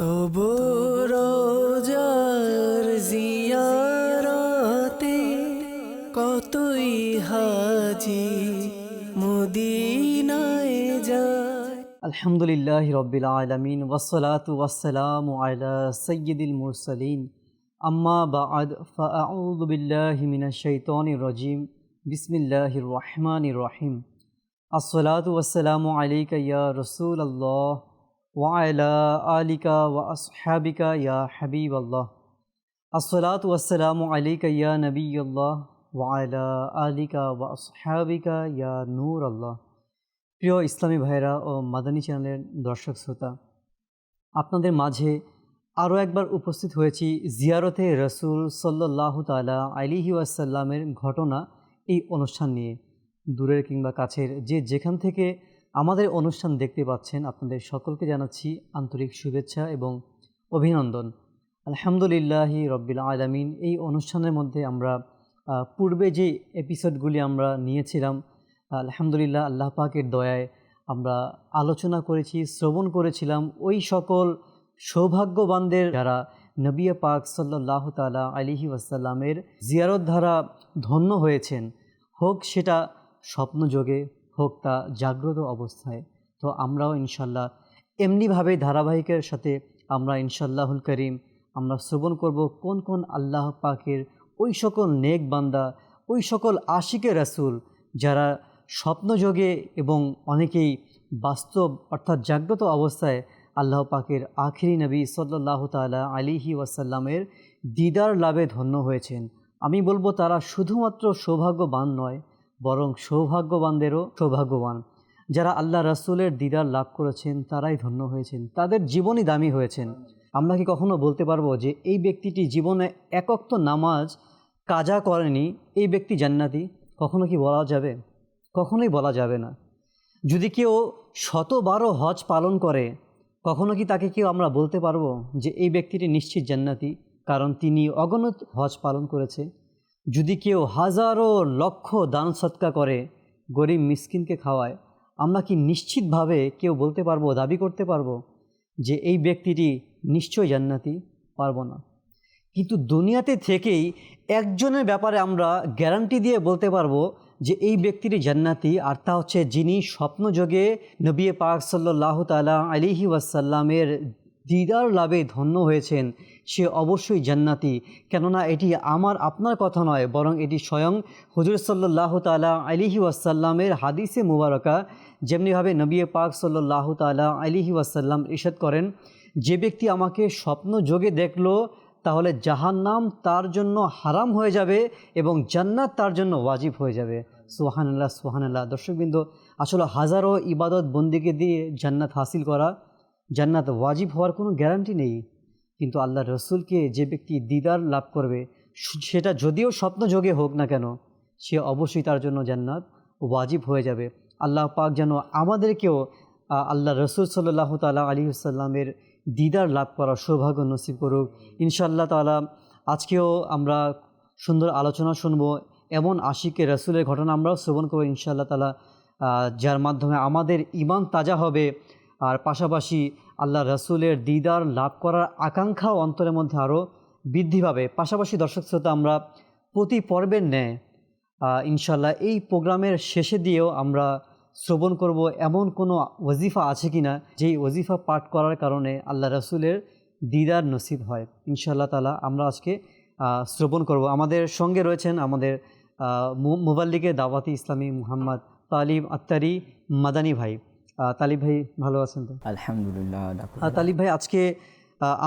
তবু রোজার জিয়ারাতে কতই হাজি মদিনায় যায়। আলহামদুলিল্লাহ রব্বিল আলমিন ওসলাত ওয়াসালাম আলা সৈয়দুল মুরসলিন। আম্মা বাদ ফাউদ বিল্লাহ মিনাশ শাইতানির রাজিম। বিসমিল্লাহির রহমানির রহিম। আসসালাতু ওয়াসসালামু আলাইকা ইয়া রাসূল আল্লাহ ওয়া আলা আলিকা ওয়া আসহাবিকা ইয়া হাবিব আল্লাহ আসসালাতু ওয়াসসালামু আলাইকা ইয়া নবিয়্লাহ ওয়া আলা আলিকা ওয়া আসহাবিকা ইয়া নূর আল্লাহ প্রিয় ইসলামী ভাইরা ও মাদানী চ্যানেলের দর্শক শ্রোতা, আপনাদের মাঝে আরও একবার উপস্থিত হয়েছি জিয়ারতে রসুল সাল্লাহ তালা আলিহি ওয়াসাল্লামের ঘটনা, এই অনুষ্ঠান নিয়ে। দূরের কিংবা কাছের যে যেখান থেকে আমাদের অনুষ্ঠান দেখতে পাচ্ছেন আপনাদের সকলকে জানাচ্ছি আন্তরিক শুভেচ্ছা এবং অভিনন্দন। আলহামদুলিল্লাহি রব্বিল আলামিন। এই অনুষ্ঠানের মধ্যে আমরা পূর্বে যে এপিসোডগুলি আমরা নিয়েছিলাম, আলহামদুলিল্লাহ আল্লাহ পাকের দয়ায় আমরা আলোচনা করেছি, শ্রবণ করেছিলাম। ওই সকল সৌভাগ্যবানদের যারা নবিয়া পাক সাল্লাহ তালা আলিহি ওয়াসাল্লামের জিয়ারত দ্বারা ধন্য হয়েছেন, হোক সেটা স্বপ্নযোগে হোক তা জাগ্রত অবস্থায়। তো আমরাও ইনশাল্লাহ এমনিভাবে ধারাবাহিকের সাথে আমরা ইনশাল্লাহুল করিম আমরা শ্রবণ করব কোন কোন আল্লাহ পাকের ওই সকল নেক বান্দা, ওই সকল আশিকে রাসূল যারা স্বপ্নযোগে এবং অনেকেই বাস্তব অর্থাৎ জাগ্রত অবস্থায় আল্লাহ পাকের আখিরি নবী সাল্লাহ তালা আলিহি ওয়াসাল্লামের দিদার লাভে ধন্য হয়েছেন। আমি বলব তারা শুধুমাত্র সৌভাগ্যবান নয় বরং সৌভাগ্যবানদেরও সৌভাগ্যবান। যারা আল্লাহ রাসূলের দিদার লাভ করেছেন, তারাই ধন্য হয়েছেন। তাদের জীবনই দামি হয়েছেন। আমরা কি কখনো বলতে পারব যে, এই ব্যক্তিটি জীবনে একক তো নামাজ কাজা করেনি, এই ব্যক্তি জান্নাতি? কখনো কি বলা যাবে? কখনোই বলা যাবে না। যদি কেউ শতবারও হজ পালন করে, কখনো কি তাকে কেউ আমরা বলতে পারব যে, এই ব্যক্তিটি নিশ্চিত জান্নাতি? কারণ তিনি অগণিত হজ পালন করেছে। যদি কেউ হাজারো লক্ষ দান সৎকা করে গরিব মিসকিনকে খাওয়ায়, আমরা কি নিশ্চিতভাবে কেউ বলতে পারব, দাবি করতে পারব যে এই ব্যক্তিটি নিশ্চয় জান্নাতি? পারব না। কিন্তু দুনিয়াতে থেকেই একজনের ব্যাপারে আমরা গ্যারান্টি দিয়ে বলতে পারব যে এই ব্যক্তিটি জান্নাতি, আর তা হচ্ছে যিনি স্বপ্নযোগে নবী পাক সাল্লাহ তালা আলিহি ওয়াসাল্লামের দিদার লাভে ধন্য হয়েছেন। সে অবশ্যই জান্নাতি। কেননা এটি আমার আপনার কথা নয়, বরং এটি স্বয়ং হুজুর সাল্লাহ তালা আলিহি ওয়াসাল্লামের হাদিসে মুবারকা, যেমনিভাবে নবী পাক সাল্লাহ তালা আলিহি ওয়াসাল্লাম ইশাদ করেন, যে ব্যক্তি আমাকে স্বপ্ন যোগে দেখল, তাহলে জাহান্নাম তার জন্য হারাম হয়ে যাবে এবং জান্নাত তার জন্য ওয়াজিব হয়ে যাবে। সোহানাল্লাহ সোহানাল্লাহ দর্শকবৃন্দ, আসলে হাজারো ইবাদত বন্দিকে দিয়ে জান্নাত হাসিল করা জান্নাত ওয়াজিব হওয়ার কোনো গ্যারান্টি নেই। কিন্তু আল্লাহ রসুলকে যে ব্যক্তি দিদার লাভ করবে, সেটা যদিও স্বপ্নযোগে হোক না কেন, সে অবশ্যই তার জন্য জান্নাত ওয়াজিব হয়ে যাবে। আল্লাহ পাক যেন আমাদেরকেও আল্লাহ রসুল সাল্লাহ তালা আলী সাল্লামের দিদার লাভ করার সৌভাগ্য নসিব করুক। ইনশাআল্লাহ তালা আজকেও আমরা সুন্দর আলোচনা শুনব, এমন আশিকে রসুলের ঘটনা আমরাও শ্রবণ করব ইনশাআল্লাহ তালা যার মাধ্যমে আমাদের ইমান তাজা হবে। আর পাশাপাশি আল্লাহ রসুলের দিদার লাভ করার আকাঙ্ক্ষাও অন্তরের মধ্যে আরও বৃদ্ধি পাবে। পাশাপাশি দর্শক শ্রোতা, আমরা প্রতি পর্বের ন্যায় ইনশাল্লাহ এই প্রোগ্রামের শেষে দিয়েও আমরা শ্রবণ করব, এমন কোনো ওজিফা আছে কি না যেই ওজিফা পাঠ করার কারণে আল্লাহ রসুলের দিদার নসিব হয়। ইনশাল্লাহ তালা আমরা আজকে শ্রবণ করব। আমাদের সঙ্গে রয়েছেন আমাদের মুবাল্লিকে দাওয়াতি ইসলামী মুহাম্মদ তালিম আত্তারি মাদানী ভাই। তালিব ভাই ভালো আছেন তো? আলহামদুলিল্লাহ আহ, তালিব ভাই আজকে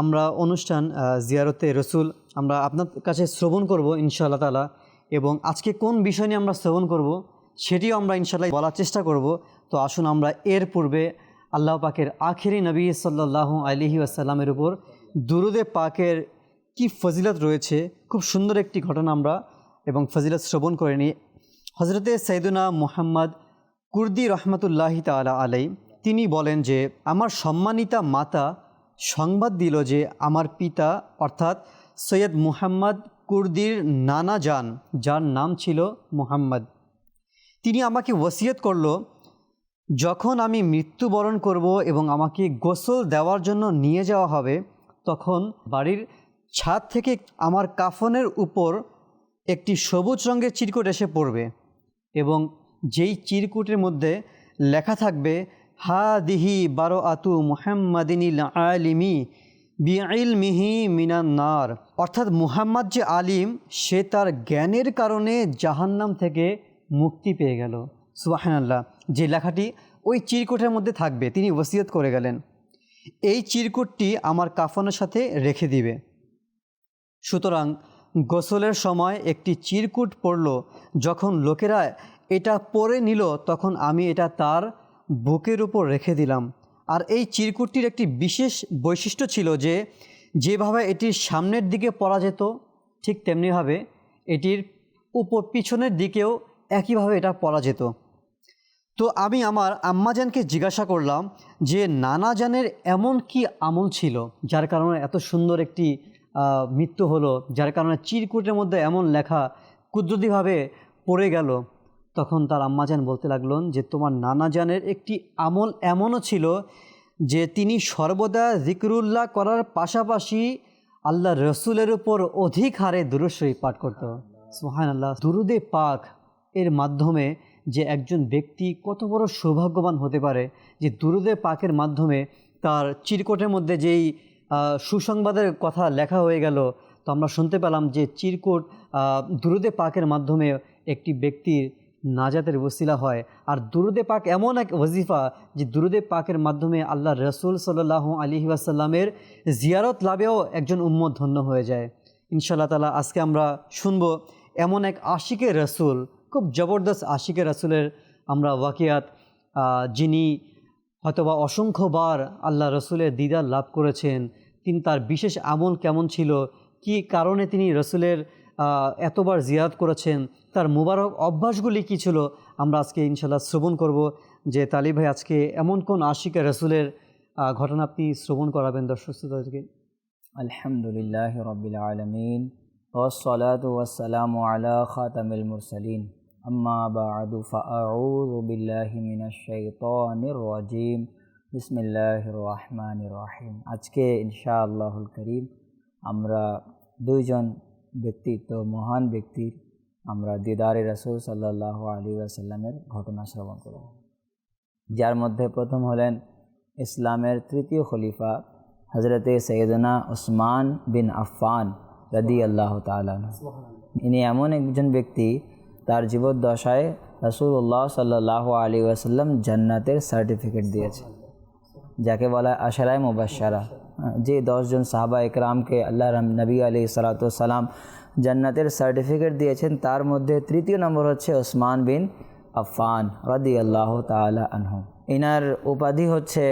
আমরা অনুষ্ঠান জিয়ারতে রসুল আমরা আপনার কাছে শ্রবণ করব ইনশাআল্লাহ তালা এবং আজকে কোন বিষয় নিয়ে আমরা শ্রবণ করব সেটিও আমরা ইনশাআল্লাহ বলার চেষ্টা করব। তো আসুন আমরা এর পূর্বে আল্লাহ পাকের আখেরি নবী সাল্লাহ আলিহি আসাল্লামের উপর দুরুদে পাকের কি ফজিলত রয়েছে খুব সুন্দর একটি ঘটনা আমরা এবং ফজিলত শ্রবণ করে নিই। হজরতে সৈদুনা মুহাম্মদ কুর্দি রহমতুল্লাহি তালা আলাই তিনি বলেন যে, আমার সম্মানিতা মাতা সংবাদ দিল যে, আমার পিতা, অর্থাৎ সৈয়দ মুহাম্মদ কুর্দির নানা যান যার নাম ছিল মুহাম্মদ। তিনি আমাকে ওসিয়ত করল, যখন আমি মৃত্যুবরণ করব এবং আমাকে গোসল দেওয়ার জন্য নিয়ে যাওয়া হবে, তখন বাড়ির ছাদ থেকে আমার কাফনের উপর একটি সবুজ রঙের চিরকুট এসে পড়বে এবং যেই চিরকুটের মধ্যে লেখা থাকবে হা দিহি বারো আতু মুহাম্মাদিনিল আলিমি বিআইল মিহি মিনান্নার অর্থাৎ মুহাম্মদ যে আলিম, সে তার জ্ঞানের কারণে জাহান্নাম থেকে মুক্তি পেয়ে গেল। সুবাহানাল্লাহ। যে লেখাটি ওই চিরকুটের মধ্যে থাকবে, তিনি ওসিয়ত করে গেলেন। এই চিরকুটটি আমার কাফনের সাথে রেখে দিবে। সুতরাং গোসলের সময় একটি চিরকুট পড়ল যখন লোকেরা এটা পরে নিল, তখন আমি এটা তার বুকের উপর রেখে দিলাম। আর এই চিরকুটটির একটি বিশেষ বৈশিষ্ট্য ছিল যে, যেভাবে এটির সামনের দিকে পরা যেত, ঠিক তেমনিভাবে এটির উপর পিছনের দিকেও একইভাবে এটা পরা যেত। তো আমি আমার আম্মাজানকে জিজ্ঞাসা করলাম যে নানাজানের এমন কি আমল ছিল, যার কারণে এত সুন্দর একটি মৃত্যু হলো, যার কারণে চিরকুটের মধ্যে এমন লেখা কুদরতিভাবে পড়ে গেল। তখন তার আম্মাজান বলতে লাগলেন যে, তোমার নানাজানের একটি আমল এমনও ছিল যে, তিনি সর্বদা জিকরুল্লাহ করার পাশাপাশি আল্লাহ রসুলের উপর অধিক হারে দুরুশ্বরী পাঠ করত। সোহান আল্লাহ দুরুদে পাক এর মাধ্যমে যে, একজন ব্যক্তি কত বড় সৌভাগ্যবান হতে পারে যে, দুরুদে পাকের মাধ্যমে তার চিরকোটের মধ্যে যেই সুসংবাদের কথা লেখা হয়ে গেল, তো আমরা শুনতে পেলাম যে, চিরকোট দুরুদে পাকের মাধ্যমে একটি ব্যক্তির নাজাতের ওসিলা হয়। আর দুরুদে পাক এমন এক ওজিফা যে দুরুদে পাকের মাধ্যমে আল্লাহ রসুল সাল্লাহ আলী ওয়াসাল্লামের জিয়ারত লাভেও একজন উম্মত ধন্য হয়ে যায়। ইনশাআল্লাহ তালা আজকে আমরা শুনব এমন এক আশিকে রসুল, খুব জবরদস্ত আশিকে রসুলের আমরা ওয়াকিয়াত যিনি হয়তোবা অসংখ্যবার আল্লাহ রসুলের দিদার লাভ করেছেন, তিনি তার বিশেষ আমল কেমন ছিল, কি কারণে তিনি রসুলের এতবার জিয়াদ করেছেন তার মুবারক অভ্যাসগুলি কী ছিল আমরা আজকে ইনশাল্লাহ শ্রবণ করব যে তালিব ভাই আজকে এমন কোন আশিকা রসুলের আহ, ঘটনা আপনি শ্রবণ করাবেন দর্শক শ্রোতাদেরকে الحمد لله رب العالمين والصلاة والسلام على خاتم المرسلين أما بعد فأعوذ بالله من الشيطان الرجيم بسم الله الرحمن الرحيم আজকে ইনশাআল্লাহুল করিম আমরা দুইজন ব্যক্তিত্ব মহান ব্যক্তির আমরা দিদারে রসুল সাল্লাহ আলী আসাল্লামের ঘটনা শ্রবণ করব। যার মধ্যে প্রথম হলেন ইসলামের তৃতীয় খলিফা হজরতে সৈয়দনা ওসমান বিন আফফান রদি আল্লাহ তালান ইনি এমন একজন ব্যক্তি তার জীবদ্দশায় রসুল্লাহ সাল্লাহ আলী ওয়াসাল্লাম জান্নাতের সার্টিফিকেট দিয়েছে যাকে বলা হয় আশারায় মুবাসারা যে দশজন সাহাবা একরামকে আল্লাহ রাম নবী আলী সালাতাম জান্নাতের সার্টিফিকেট দিয়েছেন, তার মধ্যে তৃতীয় নম্বর হচ্ছে ওসমান বিন আফান রদি আল্লাহ তালা আনহু। ইনার উপাধি হচ্ছে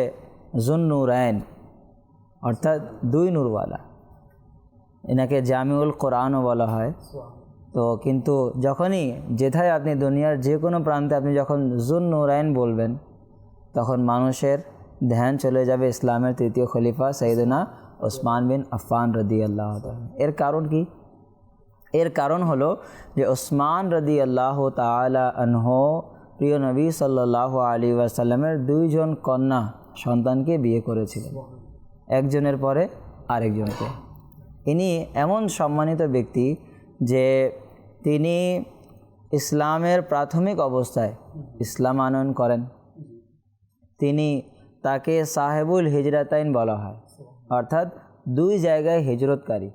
জুন্নুরায়ন অর্থাৎ দুই নূরওয়ালা। এনাকে জামিউল কোরআনও বলা হয়। তো কিন্তু যখনই যেথায় আপনি দুনিয়ার যে কোনো প্রান্তে আপনি যখন জুন নুরায়ন বলবেন, তখন মানুষের ধ্যান চলে যাবে ইসলামের তৃতীয় খলিফা সৈদনা ওসমান বিন আফান রদি আল্লাহ এর কারণ কি? এর কারণ হলো যে ওসমান রদি আল্লাহ তালা আনহ, প্রিয় নবী সাল্লাহ আলী ওয়াসাল্লামের দুইজন কন্যা সন্তানকে বিয়ে করেছিলেন। একজনের পরে আরেকজনকে। ইনি এমন সম্মানিত ব্যক্তি যে তিনি ইসলামের প্রাথমিক অবস্থায় ইসলাম আনয়ন করেন। তিনি তাকে সাহেবুল হিজরাতাইন বলা হয়। অর্থাৎ দুই জায়গায় হিজরতকারী।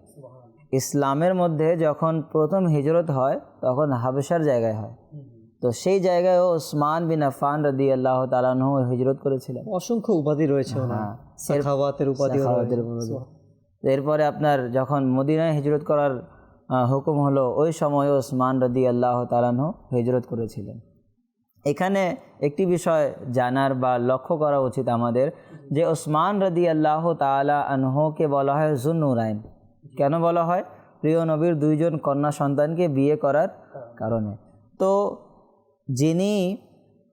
ইসলামের মধ্যে যখন প্রথম হিজরত হয় তখন হাবেশার জায়গায় হয়। তো সেই জায়গায় ওসমান বিন আফান রদি আল্লাহ তালাহ হিজরত করেছিলেন। অসংখ্য উপাধি রয়েছে হ্যাঁ। এরপরে আপনার যখন মদিনায় হিজরত করার হুকুম হলো ওই সময় ওসমান রদি আল্লাহ তালাহ হিজরত করেছিলেন। এখানে একটি বিষয় জানার বা লক্ষ্য করা উচিত আমাদের যে ওসমান রদি আল্লাহ তালা আনহকে বলা হয় জুন্নুরাইন কেন বলা হয়? প্রিয় নবীর দুইজন কন্যা সন্তানকে বিয়ে করার কারণে। তো যিনি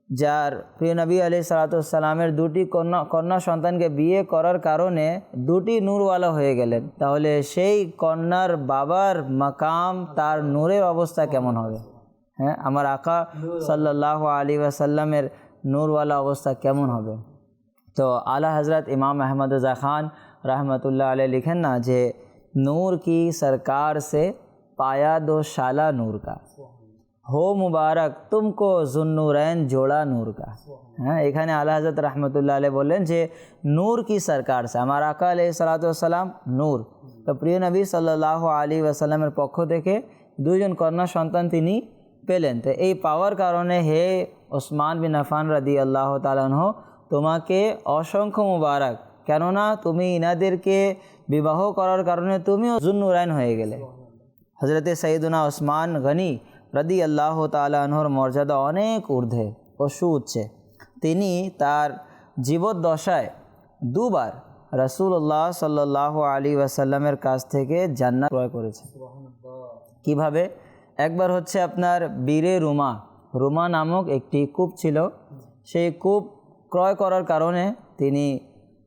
যার প্রিয় নবী আলি সালাতামের দুটি কন্যা কন্যা সন্তানকে বিয়ে করার কারণে দুটি নূরওয়ালা হয়ে গেলেন, তাহলে সেই কন্যার বাবার মাকাম তার নূরের অবস্থা কেমন হবে? হ্যাঁ আমার আকা সাল্লাহ আলী ওয়াসাল্লামের নূরওয়ালা অবস্থা কেমন হবে তো আলা হজরত ইমাম আহমদ রজা খান रहमतुल्लाह अलैह लिखन ना जे नूर की सरकार से पाया दो शाला नूर का हो मुबारक तुमको जुन्नूरैन जोड़ा नूर का হ্যাঁ এখানে আল্লাহ হজরত রহমতুল্লাহ আলাই বললেন যে নূর কি সরকার সে আমার আকা আলাই সালাতাম নূর তো প্রিয় নবী সাল্লাহ আলী ওয়াসাল্লামের পক্ষ থেকে দুইজন কন্যা সন্তান তিনি পেলেন তো এই পাওয়ার কারণে হে ওসমান বিন আফান রাদি আল্লাহ তালাহ তোমাকে অসংখ্য মুবারক কেননা তুমি ইনাদেরকে বিবাহ করার কারণে তুমিও জুন্নুরায়ন হয়ে গেলে হজরতে সঈদুনা ওসমান গনি রদি আল্লাহ তালাহর মর্যাদা অনেক ঊর্ধ্বে ও সুউচ্চে তিনি তার জীবদ্দশায় দুবার রসুল্লাহ সাল্লাহ আলী ওয়াসাল্লামের কাছ থেকে জান্নাত ক্রয় করেছে কীভাবে একবার হচ্ছে আপনার বীরে রুমা রুমা নামক একটি কূপ ছিল। সেই কূপ ক্রয় করার কারণে তিনি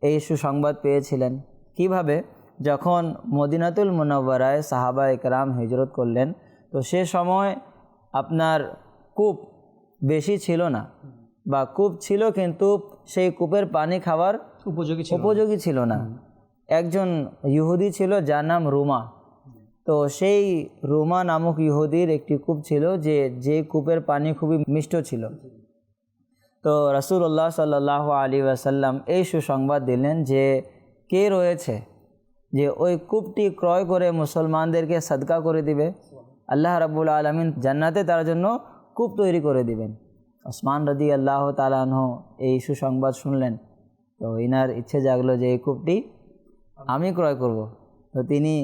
এই সুসংবাদ পেয়েছিলেন। কীভাবে? যখন মদিনাতুল মুনব্বরায় সাহাবা একরাম হিজরত করলেন তো সে সময় আপনার কূপ বেশি ছিল না। বা কূপ ছিল কিন্তু সেই কূপের পানি খাওয়ার উপযোগী উপযোগী ছিল না। একজন ইহুদি ছিল যার নাম রুমা। তো সেই রুমা নামক ইহুদির একটি কূপ ছিল যে যে কূপের পানি খুবই মিষ্ট ছিল। তো রসুল্লাহ সাল্লাহ আলী ওয়াসাল্লাম এই সুসংবাদ দিলেন যে, কে রয়েছে যে ওই কূপটি ক্রয় করে মুসলমানদেরকে সদকা করে দিবে? আল্লাহ রাবুল আলমিন জান্নাতে তার জন্য কূপ তৈরি করে দিবেন। ওসমান রদি আল্লাহ তালাহ এই সুসংবাদ শুনলেন। তো ইনার ইচ্ছে জাগলো যে এই কূপটি আমি ক্রয় করব। তো তিনি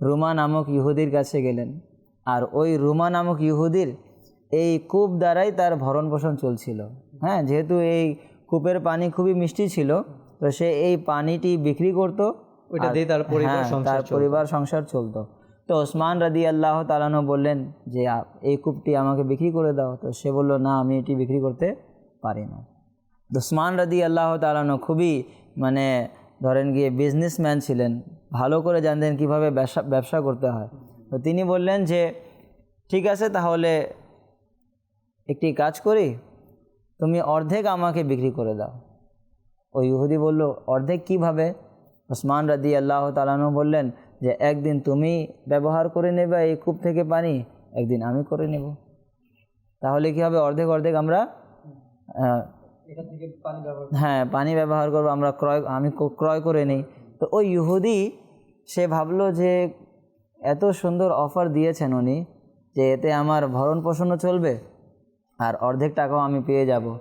রুমা নামক ইহুদির কাছে গেলেন। আর ওই রুমা নামক ইহুদির এই কূপ দ্বারাই তার ভরণ পোষণ চলছিল। হ্যাঁ যেহেতু এই কূপের পানি খুবই মিষ্টি ছিল তো সে এই পানিটি বিক্রি করত ওইটা দিয়ে তার পরিবার হ্যাঁ, তার পরিবার সংসার চলতো। তো ওসমান রাদি আল্লাহ তালানো বললেন যে এই কূপটি আমাকে বিক্রি করে দাও। তো সে বলল না আমি এটি বিক্রি করতে পারি না। তো ওসমান রাদি আল্লাহ তালানো খুবই মানে ধরেন গিয়ে বিজনেসম্যান ছিলেন। ভালো করে জানতেন কীভাবে ব্যবসা ব্যবসা করতে হয়। তো তিনি বললেন যে ঠিক আছে তাহলে একটি কাজ করি। তুমি অর্ধেক আমাকে বিক্রি করে দাও। ওই ইহুদি বলল অর্ধেক কীভাবে? ওসমান রাদি আল্লাহ তালানু বললেন যে একদিন তুমি ব্যবহার করে নেবে এই কূপ থেকে পানি একদিন আমি করে নেব। তাহলে কি হবে? অর্ধেক অর্ধেক আমরা হ্যাঁ পানি ব্যবহার করব আমরা ক্রয় আমি ক্রয় করে নিই। তো ওই ইহুদি, সে ভাবলো যে এত সুন্দর অফার দিয়েছেন উনি যে এতে আমার ভরণ পোষণও চলবে আর অর্ধেক টাকাও আমি পেয়ে যাব।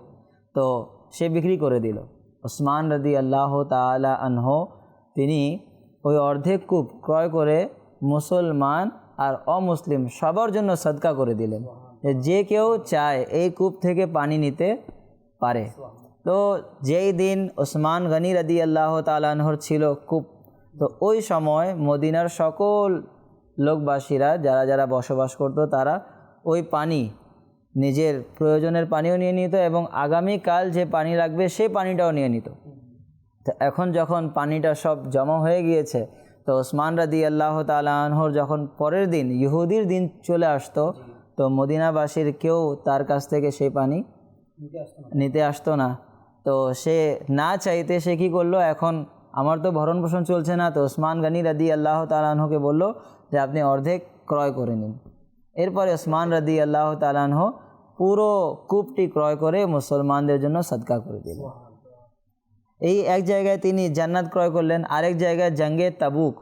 তো সে বিক্রি করে দিল। ওসমান রদি আল্লাহ তালা আনহ, তিনি ওই অর্ধেক কূপ ক্রয় করে মুসলমান আর অমুসলিম সবার জন্য সদকা করে দিলেন। যে যে কেউ চায় এই কূপ থেকে পানি নিতে পারে। তো যেই দিন ওসমান গনি রদি আল্লাহ তালাহর ছিল কূপ তো ওই সময় মদিনার সকল লোকবাসীরা, যারা যারা বসবাস করতো, তারা ওই পানি, নিজের প্রয়োজনের পানিও নিয়ে নিত এবং আগামীকাল যে পানি লাগবে, সেই পানিটাও নিয়ে নিত। তো এখন যখন পানিটা সব জমা হয়ে গিয়েছে, তো ওসমান রাদি আল্লাহ তালাহর যখন পরের দিন, ইহুদির দিন চলে আসতো, তো মদিনাবাসীর কেউ তার কাছ থেকে সেই পানি নিতে আসতো না। তো সে না চাইতে সে কী করল? এখন আমার তো ভরণ পোষণ চলছে না। তো ওসমান গানি রাদি আল্লাহ তালাহকে বলল যে, আপনি অর্ধেক ক্রয় করে নিন। এরপরে ওসমান রাদি আল্লাহ তালাহ পুরো কূপটি ক্রয় করে মুসলমানদের জন্য সদকা করে দিলেন। এই এক জায়গায় তিনি জান্নাত ক্রয় করলেন। আরেক জায়গায় জঙ্গে তাবুক।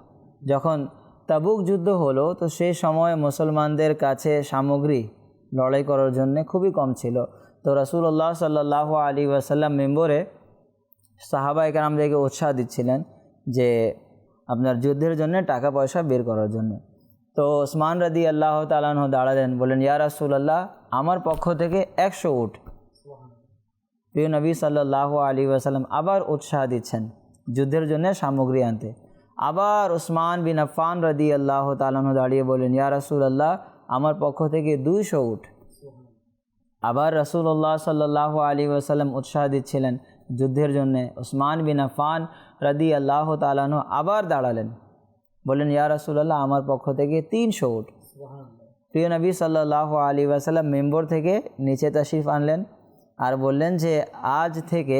যখন তাবুক যুদ্ধ হলো, তো সেই সময় মুসলমানদের কাছে সামগ্রী লড়াই করার জন্য খুবই কম ছিল। তো রসুল্লাহ সাল্লাহ আলী ওয়াসাল্লাম মেম্বরে সাহাবা একরামদেরকে উৎসাহ দিচ্ছিলেন যে আপনার যুদ্ধের জন্য টাকা পয়সা বের করার জন্য। তো ওসমান রাদি আল্লাহ তালাহ দাঁড়ালেন বলেন ইয়া রাসুলাল্লাহ, আমার পক্ষ থেকে একশো উঠ। প্রিয় নবী সাল্লাহ আলী ওয়াসাল্লাম আবার উৎসাহ দিচ্ছেন যুদ্ধের জন্য সামগ্রী আনতে। আবার ওসমান বিন আফান রদি আল্লাহ তালাহ দাঁড়িয়ে বলেন ইয়া রাসুল আল্লাহ আমার পক্ষ থেকে দুইশো উঠ। আবার রসুল্লাহ সাল্লাহ আলী ওয়াসাল্লাম উৎসাহ দিচ্ছিলেন যুদ্ধের জন্য। ওসমান বিন আফান রদি আল্লাহ তালাহ আবার দাঁড়ালেন। বলেন ইয়া রাসুলাল্লাহ আমার পক্ষ থেকে তিনশো উঠ প্রিয় নবী সাল্লাহ আলী ওয়াসাল্লাম মেম্বর থেকে নিচে তশরিফ আনলেন আর বললেন যে আজ থেকে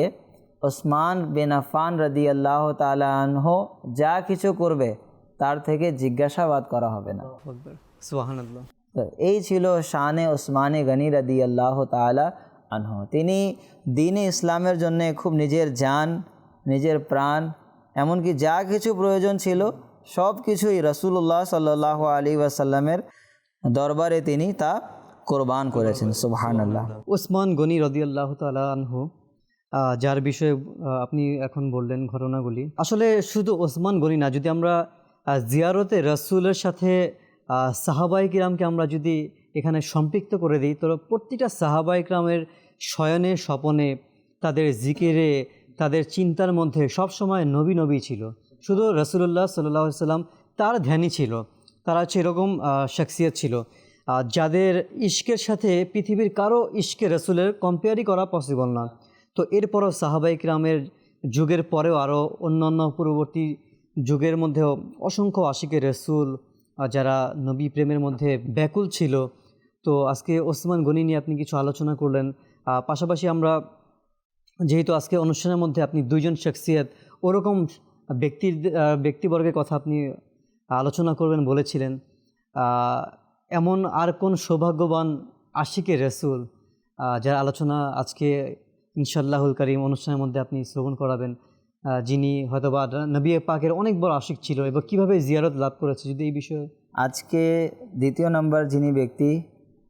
ওসমান বিন আফান রদি আল্লাহ তালাহ যা কিছু করবে তার থেকে জিজ্ঞাসাবাদ করা হবে না। আল্লাহ তো এই ছিল শানে ওসমানে গনি রদি আল্লাহ তালা আনহ। তিনি দিনে ইসলামের জন্য খুব নিজের জান, নিজের প্রাণ, এমনকি যা কিছু প্রয়োজন ছিল, সব কিছুই রসুল্লাহ সাল্লাহ আলী ওয়াসাল্লামের দরবারে তিনি তা কোরবান করেছেন সুবহান আল্লাহ ওসমান গনি রদি আল্লাহ তালা আনহু যার বিষয়ে আপনি এখন বললেন ঘটনাগুলি। আসলে শুধু ওসমান গনি না, যদি আমরা জিয়ারতে রসুলের সাথে সাহাবাই কিরামকে আমরা যদি এখানে সম্পৃক্ত করে দিই, তো প্রতিটা সাহাবাই কিরামের শয়নে, স্বপনে, তাদের জিকিরে, তাদের চিন্তার মধ্যে সবসময় নবী নবী ছিল। শুধু রসুল্লাহ সাল্লাহ সাল্লাম তার ধ্যানই ছিল। তারা এরকম শখসিয়ত ছিল। যাদের ইশকের সাথে পৃথিবীর কারও ইশকে রসুলের কম্পেয়ারই করা পসিবল না। তো এরপরও সাহাবাই কিরামের যুগের পরেও আরও অন্যান্য পূর্ববর্তী যুগের মধ্যেও অসংখ্য আশিকের রসুল যারা নবী প্রেমের মধ্যে ব্যাকুল ছিল, তো আজকে ওসমান গনি নিয়ে আপনি কিছু আলোচনা করলেন। পাশাপাশি আমরা যেহেতু আজকে অনুষ্ঠানের মধ্যে আপনি দুইজন শখসিয়ত, ওরকম ব্যক্তির ব্যক্তিবর্গের কথা আপনি আলোচনা করবেন বলেছিলেন। এমন আর কোন সৌভাগ্যবান আশিকে রসুল যার আলোচনা আজকে ইনশাল্লাহুল করিম অনুষ্ঠানের মধ্যে আপনি শ্রবণ করাবেন। যিনি হয়তোবা নবী পাকের অনেক বড় আশিক ছিল এবং কীভাবে জিয়ারত লাভ করেছে যদি এই বিষয়ে? আজকে দ্বিতীয় নম্বর যিনি ব্যক্তি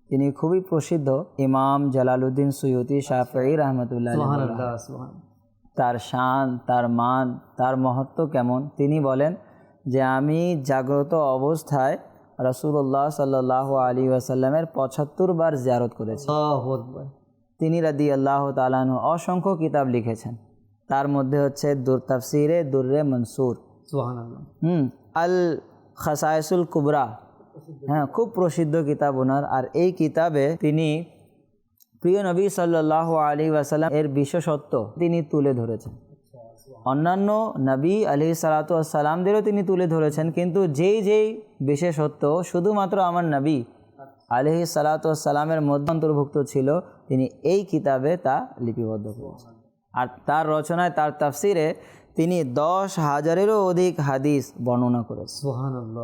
তিনি খুবই প্রসিদ্ধ ইমাম জালালউদ্দিন সৈয়দি শাফি রহমতুল্লাহ তার শান তার মান তার মহত্ব কেমন? তিনি বলেন যে আমি জাগ্রত অবস্থায় রসুল্লাহ সাল্লাহ আলী ওয়াসাল্লামের পঁচাত্তর বার জিয়ারত করেছি। তিনি রাদি আল্লাহ তালানু অসংখ্য কিতাব লিখেছেন। তার মধ্যে হচ্ছে দুর তাফসিরে দুর্রে মনসুর। হুম আল খাসায়সুল কুবরা। হ্যাঁ খুব প্রসিদ্ধ কিতাব ওনার। আর এই কিতাবে তিনি প্রিয় নবী সাল্লাহ আলী ওয়াসাল্লাম এর বিশেষত্ব তিনি তুলে ধরেছেন। অন্যান্য নবী আলি সালাতামদেরও তিনি তুলে ধরেছেন। কিন্তু যেই যেই বিশেষত্ব শুধুমাত্র আমার নবী আলহি সালাতামের মধ্যে অন্তর্ভুক্ত ছিল তিনি এই কিতাবে তা লিপিবদ্ধ করেছেন। আর তার রচনায় তার তাফসিরে তিনি দশ হাজারেরও অধিক হাদিস বর্ণনা করেছেন।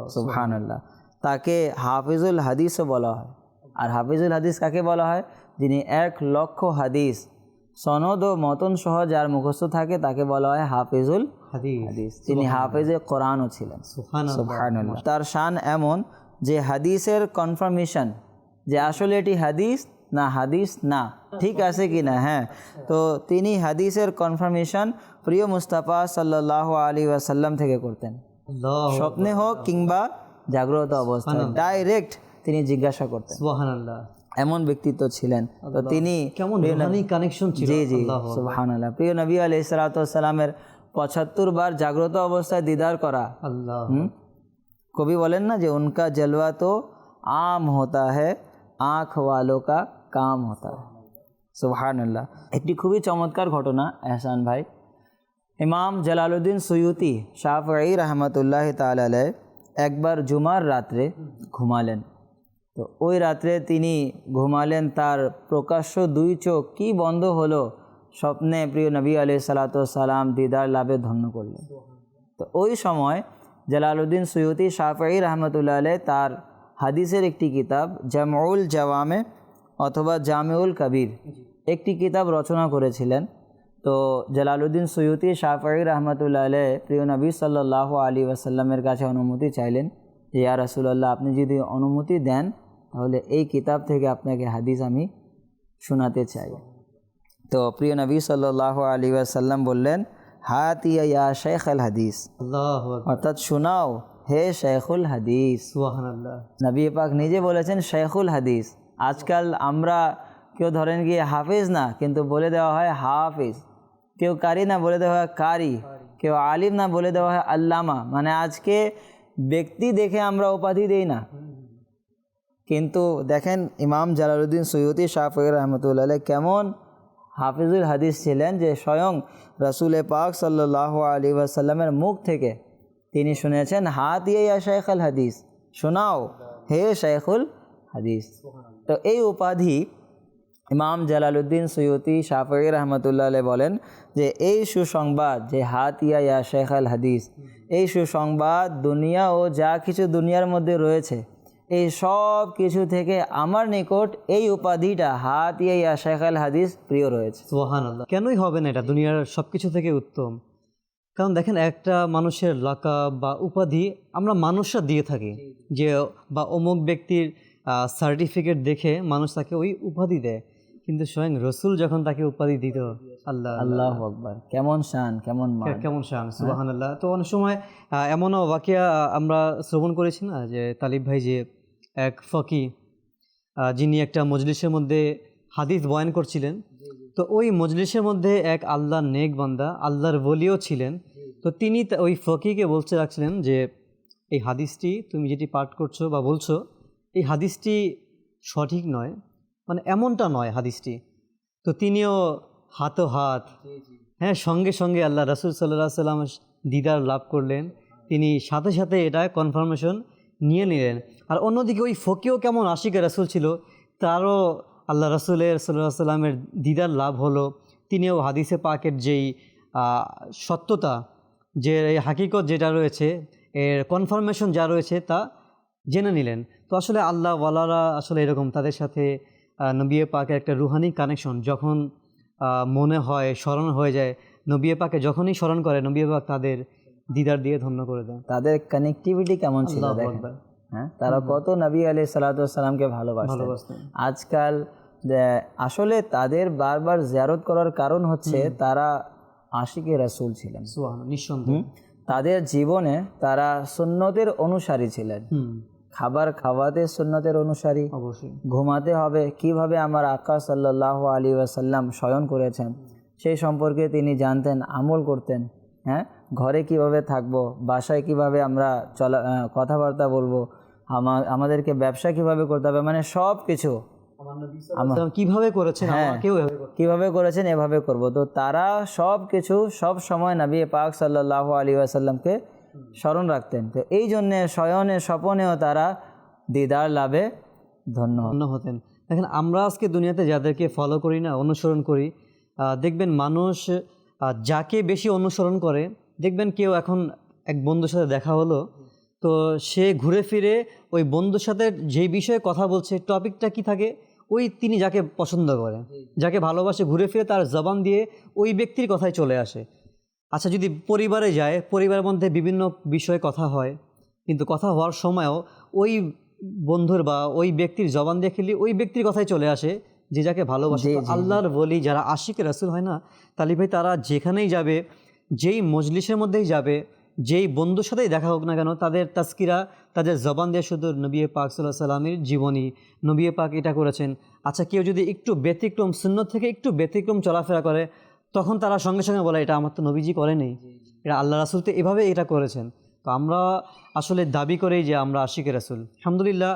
সুবহান আল্লাহ তাকে হাফিজুল হাদিসও বলা হয়। আর হাফিজুল হাদিস কাকে বলা হয়? যিনি এক লক্ষ হাদিস সনদ ও মতন সহ যার মুখস্থ থাকে তাকে বলা হয় হাফিজুল হাদিস। হাদিস। তিনি হাফিজে কোরআনও ছিলেন। তার শান এমন যে হাদিসের কনফার্মেশন যে আসলে এটি হাদিস না হাদিস না। ঠিক আছে কি না? হ্যাঁ। তো তিনি হাদিসের কনফার্মেশন প্রিয় মুস্তাফা সাল্লাহ আলী ওয়াসাল্লাম থেকে করতেন। স্বপ্নে হোক কিংবা জাগ্রত অবস্থা ডাইরেক্ট তিনি জিজ্ঞাসা করতেন। এমন ব্যক্তিত্ব ছিলেন। তো তিনি কানেকশন জি জি। সুবাহান আল্লাহ প্রিয় নবী আলি সালাতামের পঁচাত্তর বার জাগ্রত অবস্থায় দিদার করা। কবি বলেন না যে উনকা জলওয়া তো আম হতা হ্যাঁ আঁখ वालों কা কাম হতা সুবাহান্লাহ একটি খুবই চমৎকার ঘটনা এহসান ভাই ইমাম জালালুদ্দিন সৈয়তি শাহফাই রহমতুল্লাহ তালে একবার জুমার রাত্রে ঘুমালেন তো ওই রাত্রে তিনি ঘুমালেন তার প্রকাশ্য দুই চোখ কি বন্ধ হলো স্বপ্নে প্রিয় নবী আলি সালাম দিদার লাভে ধন্য করলেন তো ওই সময় জালালুদ্দিন সৈয়দি শাহফাই রহমতুল্লাহ তার হাদিসের একটি কিতাব জামউল জাওয়ামে অথবা জামেউল কবির একটি কিতাব রচনা করেছিলেন। তো জালালউদ্দিন সৈয়দি শাফঈ রহমতুল্লাহ আলাই প্রিয় নবী সাল্লাহ আলী ওয়াসাল্লামের কাছে অনুমতি চাইলেন যে ইয়া রাসুলাল্লাহ আপনি যদি অনুমতি দেন তাহলে এই কিতাব থেকে আপনাকে হাদিস আমি শোনাতে চাই। তো প্রিয় নবী সাল্লাহ আলী ওয়াসাল্লাম বললেন হাত ইয়া শেখ আল হাদিস অর্থাৎ শোনাও হে শেখুল হাদিস। নবী পাক নিজে বলেছেন শেখুল হাদিস। আজকাল আমরা কেউ ধরেন গিয়ে হাফিজ না, কিন্তু বলে দেওয়া হয় হাফিজ। কেউ কারি না, বলে দেওয়া হয় কারি। কেউ আলিম না, বলে দেওয়া হয় আল্লামা। মানে আজকে ব্যক্তি দেখে আমরা উপাধি দেই না। কিন্তু দেখেন ইমাম জালালউদ্দিন সৈয়দি শাহি রহমতুল্লাহ কেমন হাফিজুল হাদিস ছিলেন যে স্বয়ং রসুল পাক সাল্লাহ আলী ওয়াসাল্লামের মুখ থেকে তিনি শুনেছেন, হাত ইয়ে শেখ আল হাদিস। শোনাও, হে শেখুল হাদিস। তো এই উপাধি ইমাম জালালউদ্দিন সৈয়তি শাফি রহমতুল্লাহ বলেন যে এই সুসংবাদ, যে হাতিয়া ইয়া শেখ আল হাদিস, এই সুসংবাদ দুনিয়া ও যা কিছু দুনিয়ার মধ্যে রয়েছে, এই সব কিছু থেকে আমার নিকট এই উপাধিটা, হাতিয়া ইয়া শেখ আল হাদিস, প্রিয় রয়েছে। সোহান আল্লাহ কেনই হবে না এটা? দুনিয়ার সব কিছু থেকে উত্তম। কারণ দেখেন, একটা মানুষের লাকাব বা উপাধি আমরা মানুষরা দিয়ে থাকি। যে বা অমুক ব্যক্তির সার্টিফিকেট দেখে মানুষ তাকে ওই উপাধি দেয়। কিন্তু স্বয়ং রসুল যখন তাকে উপাধি দিত আল্লাহ আল্লাহ। আকবার। কেমন শান কেমন কেমন শান সুবাহান আল্লাহ তো অনেক সময় এমনও বাকিয়া আমরা শ্রবণ করেছি না যে তালিব ভাই যে এক ফকি যিনি একটা মজলিসের মধ্যে হাদিস বয়ান করছিলেন তো ওই মজলিসের মধ্যে এক আল্লাহর নেক বান্দা আল্লাহর বলিও ছিলেন। তো তিনি ওই ফকিকে বলতে রাখছিলেন যে এই হাদিসটি তুমি যেটি পাঠ করছ বা বলছো এই হাদিসটি সঠিক নয় মানে এমনটা নয় হাদিসটি। তো তিনিও হাতো হাত হ্যাঁ সঙ্গে সঙ্গে আল্লাহ রাসুল সাল্লাহ সাল্লাম দিদার লাভ করলেন। তিনি সাথে সাথে এটা কনফার্মেশন নিয়ে নিলেন। আর অন্যদিকে ওই ফকিও কেমন আশিকে রাসুল ছিল, তারও আল্লাহ রাসুলের সাল্লাহ সাল্লামের দিদার লাভ হলো। তিনিও হাদিসে পাকের যেই সত্যতা, যে হাকিকত যেটা রয়েছে, এর কনফার্মেশন যা রয়েছে তা জেনে নিলেন। তো আসলে আল্লাহ ওয়ালারা আসলে এরকম তাদের সাথে নবিয়ে পাকের একটা রুহানি কানেকশন যখন মনে হয় স্মরণ হয়ে যায় নবিয়ে পাকে যখনই স্মরণ করে নবিয়ে পাক তাদের দিদার দিয়ে ধন্য করে দেয় তাদের কানেক্টিভিটি কেমন ছিল হ্যাঁ? তারা কত নবী আলি সালাতামকে ভালোবাসতেন। ভালোবাসতেন। আজকাল আসলে তাদের বারবার জিয়ারত করার কারণ হচ্ছে তারা আশিকে রাসুল ছিলেন। নিঃসন্দেহ। তাদের জীবনে তারা সুন্নতের অনুসারী ছিলেন। খাবার খাওয়াতে সুন্নতের অনুসারী। অবশ্যই। ঘুমাতে হবে। কীভাবে আমার আকা সাল্লাহ আলী ওয়াসাল্লাম শয়ন করেছেন সেই সম্পর্কে তিনি জানতেন আমল করতেন। হ্যাঁ? ঘরে কীভাবে থাকব বাসায় কীভাবে আমরা চলা কথাবার্তা বলব আমা- আমাদেরকে ব্যবসা কীভাবে করতে হবে মানে সব কিছু কীভাবে করেছেন হ্যাঁ। কীভাবে করেছেন এভাবে করব। তো তারা সব কিছু সব সময় নবী পাক সাল্লাহ আলী আসাল্লামকে স্মরণ রাখতেন। তো এই জন্যে শয়নে, স্বপনেও তারা দিদার লাভে ধন্য ধন্য হতেন। দেখেন, আমরা আজকে দুনিয়াতে যাদেরকে ফলো করি না, অনুসরণ করি দেখবেন মানুষ যাকে বেশি অনুসরণ করে, দেখবেন কেউ এখন এক বন্ধুর সাথে দেখা হলো, তো সে ঘুরে ফিরে ওই বন্ধুর সাথে যেই বিষয়ে কথা বলছে, টপিকটা কি থাকে? ওই তিনি যাকে পছন্দ করে, যাকে ভালোবাসে, ঘুরে ফিরে তার জবান দিয়ে ওই ব্যক্তির কথাই চলে আসে। আচ্ছা যদি পরিবারে যায় পরিবারের মধ্যে বিভিন্ন বিষয়ে কথা হয় কিন্তু কথা হওয়ার সময়ও ওই বন্ধুর বা ওই ব্যক্তির জবান দিয়ে খেলি ওই ব্যক্তির কথাই চলে আসে যে যাকে ভালোবাসে। আল্লাহর বলি যারা আশিক রাসুল হয় না তালি ভাই তারা যেখানেই যাবে যেই মজলিসের মধ্যেই যাবে যেই বন্ধুর সাথেই দেখা হোক না কেন তাদের তাস্কিরা তাদের জবান দিয়ে শুধু নবী পাক সাল্লাহ সাল্লামের জীবনী নবী পাক এটা করেছেন আচ্ছা কেউ যদি একটু ব্যতিক্রম শূন্য থেকে একটু ব্যতিক্রম চলাফেরা করে তখন তারা সঙ্গে সঙ্গে বলে এটা আমার তো নবীজি করেনি। এটা আল্লাহ রাসুল তো এভাবে এটা করেছেন। তো আমরা আসলে দাবি করেই যে আমরা আশিকের রাসুল। আলহামদুলিল্লাহ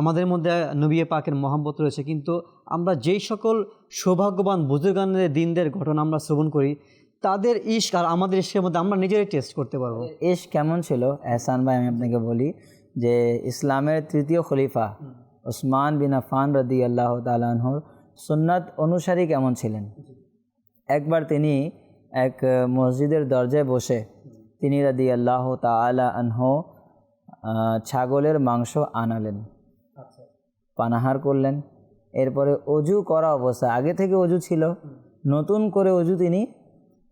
আমাদের মধ্যে নবী পাকের মহাব্বত রয়েছে। কিন্তু আমরা যেই সকল সৌভাগ্যবান বুজুর্গানদের দিনদের ঘটনা আমরা শ্রবণ করি তাদের ইস্ক আর আমাদের ইস্কের মধ্যে আমরা নিজেরাই টেস্ট করতে পারব। ইস কেমন ছিল? এহসান ভাই আমি আপনাকে বলি যে ইসলামের তৃতীয় খলিফা ওসমান বিন আফান রদি আল্লাহ তালাহর সুন্নাত অনুসারী কেমন ছিলেন? একবার তিনি এক মসজিদের দরজায় বসে তিনি রাদি আল্লাহ তালা আনহ ছাগলের মাংস আনালেন পানাহার করলেন। এরপরে অজু করা অবস্থা আগে থেকে অজু ছিল নতুন করে অজু তিনি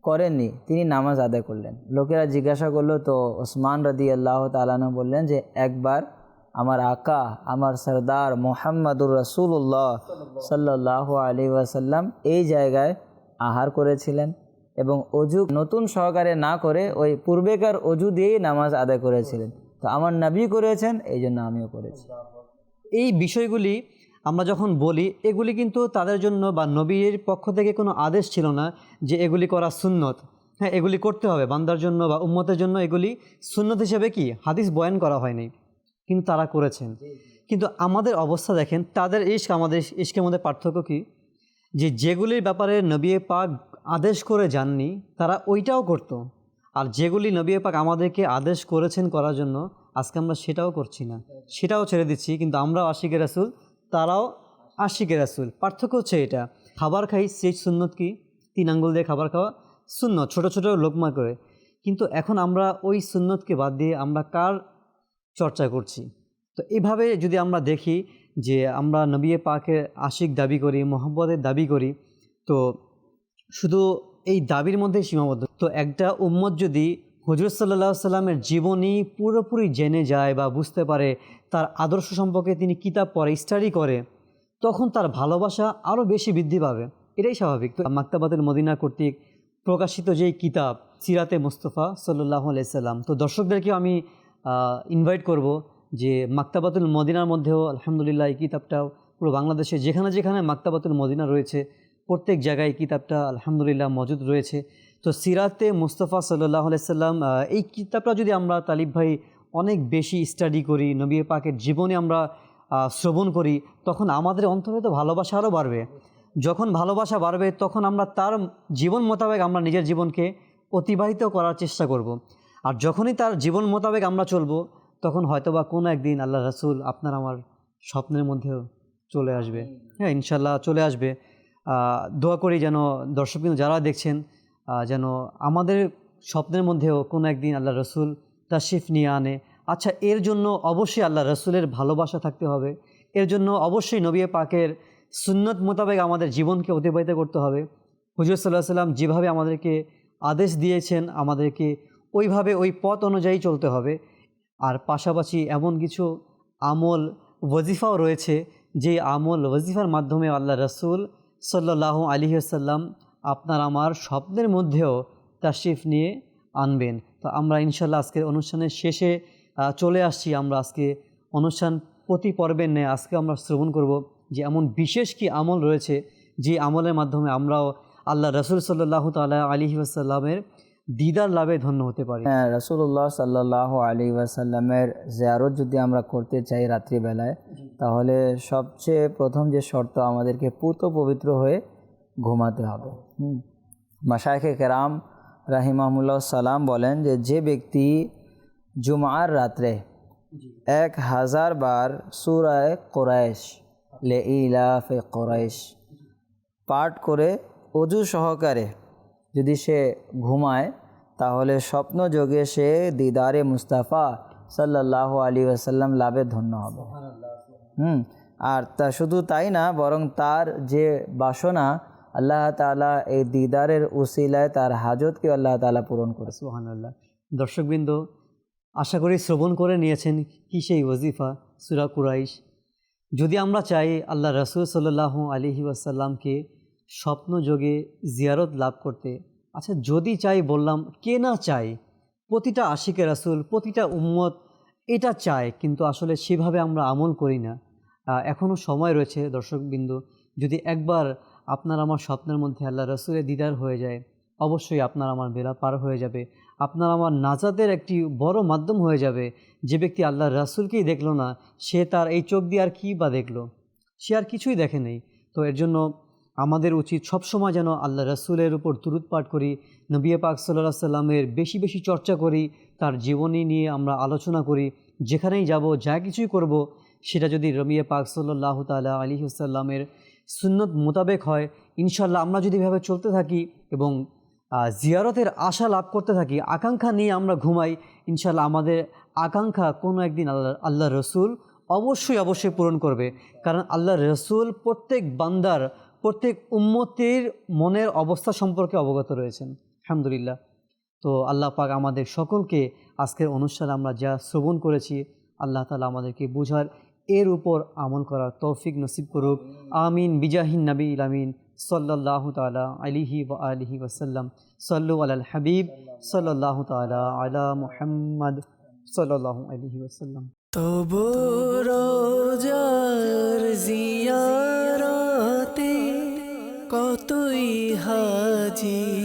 করেননি তিনি নামাজ আদায় করলেন। লোকেরা জিজ্ঞাসা করল তো ওসমান রদি আল্লাহ তালানো বললেন যে একবার আমার আকা আমার সরদার মোহাম্মদুর রসুল্লাহ সাল্লাহ আলী ওয়াসাল্লাম এই জায়গায় আহার করেছিলেন এবং অজু নতুন সহকারে না করে ওই পূর্বেকার অজু দিয়েই নামাজ আদায় করেছিলেন। তো আমার নবী করেছেন এই জন্য আমিও করেছি। এই বিষয়গুলি আমরা যখন বলি, এগুলি কিন্তু তাদের জন্য বা নবীর পক্ষ থেকে কোনো আদেশ ছিল না যে এগুলি করা সুন্নত। হ্যাঁ এগুলি করতে হবে। বান্দার জন্য বা উম্মতের জন্য এগুলি সুন্নত হিসেবে কি? হাদিস বয়ান করা হয়নি। কিন্তু তারা করেছেন। কিন্তু আমাদের অবস্থা দেখেন, তাদের ইস্ক আমাদের ইস্কের মধ্যে পার্থক্য কি? যে যেগুলির ব্যাপারে নবী পাক আদেশ করে যাননি, তারা ওইটাও করত। আর যেগুলি নবী পাক আমাদেরকে আদেশ করেছেন করার জন্য, আজকে আমরা সেটাও করছি না। সেটাও ছেড়ে দিচ্ছি, কিন্তু আমরাও আশিকের রাসুল, তারাও আশিকের রাসুল। পার্থক্য হচ্ছে এটা। খাবার খাই সেই সুন্নত কি? তিন আঙ্গুল দিয়ে খাবার খাওয়া শূন্য ছোট ছোট লোকমা করে। কিন্তু এখন আমরা ওই সুন্নতকে বাদ দিয়ে আমরা কার চর্চা করছি? তো এভাবে যদি আমরা দেখি যে আমরা নবী পাকের আশিক দাবি করি মোহাম্মদের দাবি করি, তো শুধু এই দাবির মধ্যে সীমাবদ্ধ। তো একটা উম্মত যদি হজরত সাল্লাহ সাল্লামের জীবনী পুরোপুরি জেনে যায় বা বুঝতে পারে, তার আদর্শ সম্পর্কে তিনি কিতাব পড়ে স্টাডি করে, তখন তার ভালোবাসা আরও বেশি বৃদ্ধি পাবে। এটাই স্বাভাবিক। তো মাক্তাবাতুল মদিনা কর্তৃক প্রকাশিত যেই কিতাব, সিরাতে মুস্তফা সাল্লাহ আলাইসাল্লাম তো দর্শকদেরকেও আমি ইনভাইট করব যে মাক্তাবাতুল মদিনার মধ্যেও আলহামদুলিল্লাহ এই কিতাবটাও পুরো বাংলাদেশে যেখানে যেখানে মাক্তাবাতুল মদিনা রয়েছে, প্রত্যেক জায়গায় এই কিতাবটা আলহামদুলিল্লাহ মজুদ রয়েছে তো সিরাতে মুস্তফা সাল্লাহ আলাইসাল্লাম এই কিতাবটা যদি আমরা তালিব ভাই অনেক বেশি স্টাডি করি, নবী পাকের জীবনে আমরা শ্রবণ করি, তখন আমাদের অন্তরে তো ভালোবাসা আরও বাড়বে যখন ভালোবাসা বাড়বে, তখন আমরা তার জীবন মোতাবেক আমরা নিজের জীবনকে অতিবাহিত করার চেষ্টা করব। আর যখনই তার জীবন মোতাবেক আমরা চলবো তখন হয়তোবা কোনো একদিন আল্লাহ রাসুল আপনার আমার স্বপ্নের মধ্যেও চলে আসবে। হ্যাঁ ইনশাল্লাহ চলে আসবে। দোয়া করি যেন দর্শকবৃন্দ যারা দেখছেন যেন আমাদের স্বপ্নের মধ্যেও কোনো একদিন আল্লাহ রসুল তাশিফ নিয়ে আনে। আচ্ছা এর জন্য অবশ্যই আল্লাহ রসুলের ভালোবাসা থাকতে হবে। এর জন্য অবশ্যই নবী পাকের সুন্নত মোতাবেক আমাদের জীবনকে অতিবাহিত করতে হবে। হুজুর সাল্লাহ সাল্লাম যেভাবে আমাদেরকে আদেশ দিয়েছেন আমাদেরকে ওইভাবে ওই পথ অনুযায়ী চলতে হবে। আর পাশাপাশি এমন কিছু আমল, ওয়াজিফাও রয়েছে যে আমল, ওয়াজিফার মাধ্যমে আল্লাহ রসুল সাল্লাহ আলী আসাল্লাম আপনার আমার স্বপ্নের মধ্যেও তাশরিফ নিয়ে আনবেন। তো আমরা ইনশাল্লাহ আজকের অনুষ্ঠানের শেষে চলে আসছি আমরা আজকে অনুষ্ঠান প্রতি পর্বের নেয় আজকে আমরা শ্রবণ করব যে এমন বিশেষ কি আমল রয়েছে যে আমলের মাধ্যমে আমরাও আল্লাহ রসুল সাল্লাহ তাল্লাহ আলী আসাল্লামের দিদার লাভে ধন্য হতে পারি। হ্যাঁ রসুল্লাহ সাল্লাহ আলী ওয়াসাল্লামের জিয়ারত যদি আমরা করতে চাই রাত্রিবেলায়, তাহলে সবচেয়ে প্রথম যে শর্ত আমাদেরকে পুত পবিত্র হয়ে ঘুমাতে হবে। হুম। মাসায়খে কেরাম রাহিমাহুল্লাহ সালাম বলেন যে যে ব্যক্তি জুমার রাত্রে এক হাজার বার সুরায় কোরাইশ, লে ইলাফে কোরাইশ পাঠ করে অজু সহকারে যদি সে ঘুমায় তাহলে স্বপ্ন যোগে সে দিদারে মুস্তাফা সাল্লাহ আলী আসাল্লাম লাভে ধন্য হবে। হুম আর তা শুধু তাই না বরং তার যে বাসনা আল্লাহ তাআলা এই দিদারের উসিলায় তার হাজতকে আল্লাহ তাআলা পূরণ করে। সুহানাল্লাহ দর্শকবৃন্দ আশা করি শ্রবণ করে নিয়েছেন কি সেই ওজিফা সুরা কুরাইশ। যদি আমরা চাই আল্লাহ রসুল সাল্লাহ আলহি ওয়াসাল্লামকে স্বপ্ন যোগে জিয়ারত লাভ করতে। আচ্ছা যদি চাই বললাম, কে না চাই প্রতিটা আশিকে রাসুল, প্রতিটা উম্মত এটা চায়, কিন্তু আসলে সেভাবে আমরা আমল করি না। এখনও সময় রয়েছে দর্শকবিন্দু যদি একবার আপনার আমার স্বপ্নের মধ্যে আল্লাহ রসুলের দিদার হয়ে যায়, অবশ্যই আপনার আমার বেলা পার হয়ে যাবে। আপনার আমার নাজাদের একটি বড় মাধ্যম হয়ে যাবে। যে ব্যক্তি আল্লাহ রাসুলকেই দেখল না, সে তার এই চোখ দিয়ে আর কী বা দেখল? সে আর কিছুই দেখে নেই। তো এর জন্য আমাদের উচিত সবসময় যেন আল্লাহ রসুলের উপর তুরুত পাঠ করি, নবী পাক সাল্লাহ সাল্লামের বেশি বেশি চর্চা করি, তার জীবনী নিয়ে আমরা আলোচনা করি, যেখানেই যাব, যা কিছুই করব, সেটা যদি রমিয়া পাক সাল্লাহ তালা আলী সাল্লামের সুন্নত মোতাবেক হয় ইনশাল্লাহ আমরা যদি এভাবে চলতে থাকি এবং জিয়ারতের আশা লাভ করতে থাকি, আকাঙ্ক্ষা নিয়ে আমরা ঘুমাই ইনশাল্লাহ আমাদের আকাঙ্ক্ষা কোনো একদিন আল্লাহ আল্লাহ রসুল অবশ্যই অবশ্যই পূরণ করবে। কারণ আল্লাহ রসুল প্রত্যেক বান্দার প্রত্যেক উম্মতির মনের অবস্থা সম্পর্কে অবগত রয়েছেন। আলহামদুলিল্লাহ। তো আল্লাহ পাক আমাদের সকলকে আজকের অনুষ্ঠানে আমরা যা শ্রবণ করেছি, আল্লাহ তালা আমাদেরকে বুঝার এর উপর আমল করার তৌফিক নসিব করুক। আমিন। বিজাহিন নবী আমিন। সাল্লাহ তালা আলিহি ওয়া আলিহি ওয়াসাল্লাম। সাল্লু আল হাবিব। সাল্লাহ তালা আলা মুহাম্মদ। সাল্লাহ আলিহি ওয়াসাল্লাম। তবু রোজার কতই হাজি।